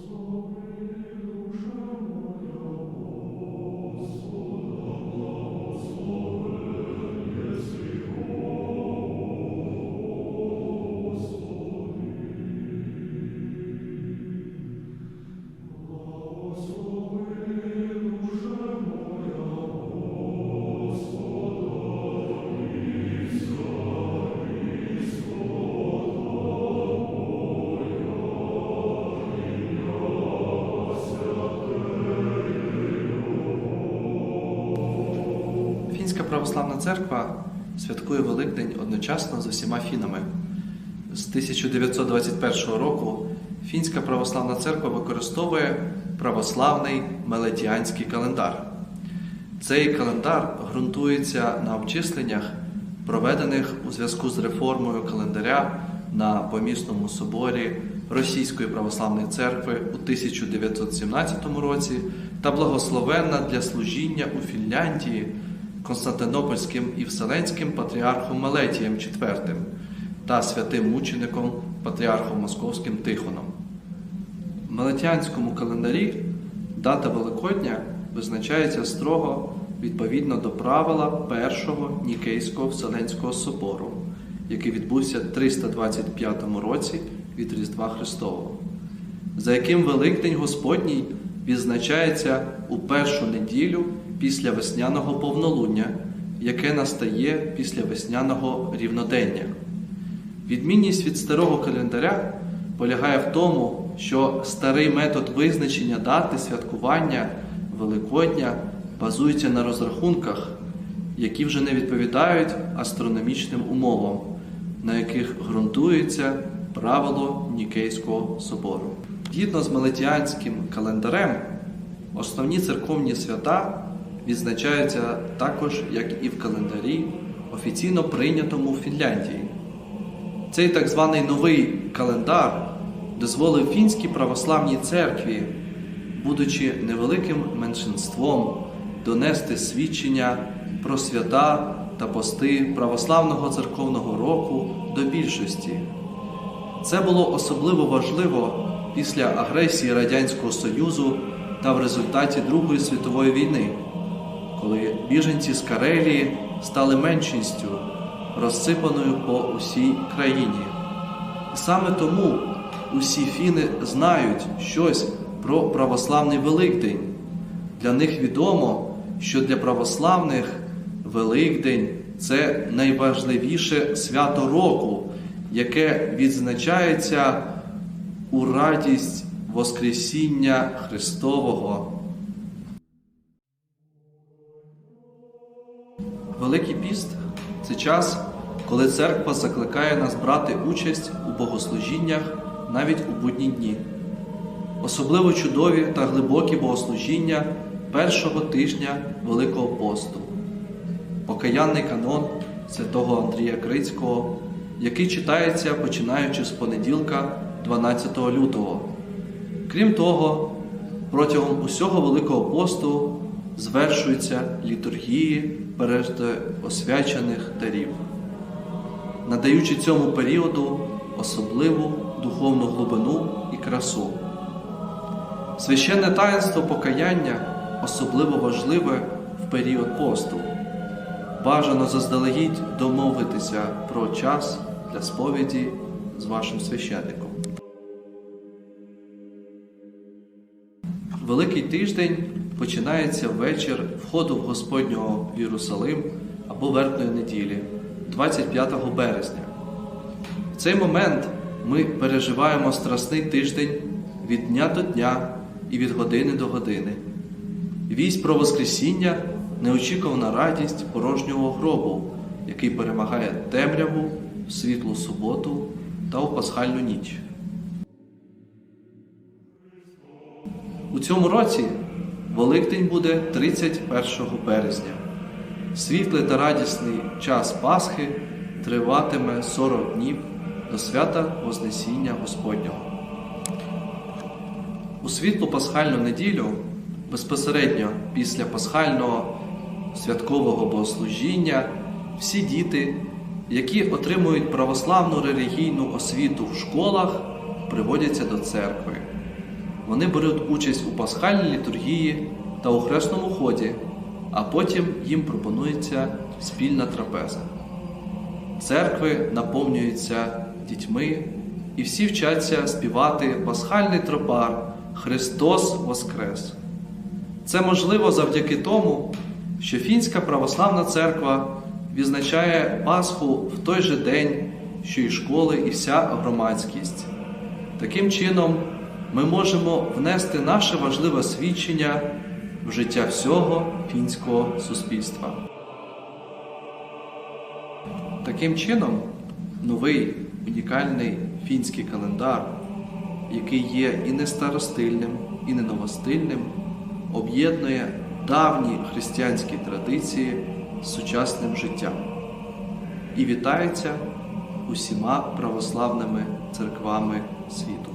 Фінська православна церква святкує Великдень одночасно з усіма фінами. З 1921 року Фінська православна церква використовує православний мелетіанський календар. Цей календар ґрунтується на обчисленнях, проведених у зв'язку з реформою календаря на помісному соборі Російської православної церкви у 1917 році та благословенна для служіння у Фінляндії Константинопольським і Вселенським патріархом Мелетієм IV та святим мучеником патріархом Московським Тихоном. В Мелетіанському календарі дата Великодня визначається строго відповідно до правила Першого Нікейського Вселенського собору, який відбувся в 325 році від Різдва Христового, за яким Великдень Господній відзначається у першу неділю після весняного повнолуння, яке настає після весняного рівнодення. Відмінність від старого календаря полягає в тому, що старий метод визначення дати святкування Великодня базується на розрахунках, які вже не відповідають астрономічним умовам, на яких ґрунтується правило Нікейського собору. Згідно з Мелетіанським календарем, основні церковні свята відзначаються також, як і в календарі, офіційно прийнятому в Фінляндії. Цей так званий новий календар дозволив фінській православній церкві, будучи невеликим меншинством, донести свідчення про свята та пости православного церковного року до більшості. Це було особливо важливо після агресії Радянського Союзу та в результаті Другої світової війни, коли біженці з Карелії стали меншістю, розсипаною по усій країні. І саме тому усі фіни знають щось про православний Великдень. Для них відомо, що для православних Великдень це найважливіше свято року, яке відзначається у радість Воскресіння Христового. Великий піст це час, коли церква закликає нас брати участь у богослужіннях навіть у будні дні. Особливо чудові та глибокі богослужіння першого тижня Великого посту, покаянний канон святого Андрія Крицького, який читається починаючи з понеділка 12 лютого. Крім того, протягом усього Великого посту звершуються літургії освячених дарів, надаючи цьому періоду особливу духовну глибину і красу. Священне таїнство покаяння особливо важливе в період посту. Бажано заздалегідь домовитися про час для сповіді з вашим священником. Великий тиждень починається вечір входу в Господнього в Єрусалим або Вертної неділі, 25 березня. В цей момент ми переживаємо страсний тиждень від дня до дня і від години до години. Вість про Воскресіння неочікувана радість порожнього гробу, який перемагає темряву світлу суботу та у пасхальну ніч. У цьому році Великдень буде 31 березня. Світлий та радісний час Пасхи триватиме 40 днів до свята Вознесіння Господнього. У світлу пасхальну неділю, безпосередньо після пасхального святкового богослужіння, всі діти, які отримують православну релігійну освіту в школах, приводяться до церкви. Вони беруть участь у пасхальній літургії та у хресному ході, а потім їм пропонується спільна трапеза. Церкви наповнюються дітьми, і всі вчаться співати пасхальний тропар Христос Воскрес. Це можливо завдяки тому, що Фінська православна церква відзначає Пасху в той же день, що і школи, і вся громадськість. Таким чином, ми можемо внести наше важливе свідчення в життя всього фінського суспільства. Таким чином, новий унікальний фінський календар, який є і не старостильним, і не новостильним, об'єднує давні християнські традиції з сучасним життям і вітається усіма православними церквами світу.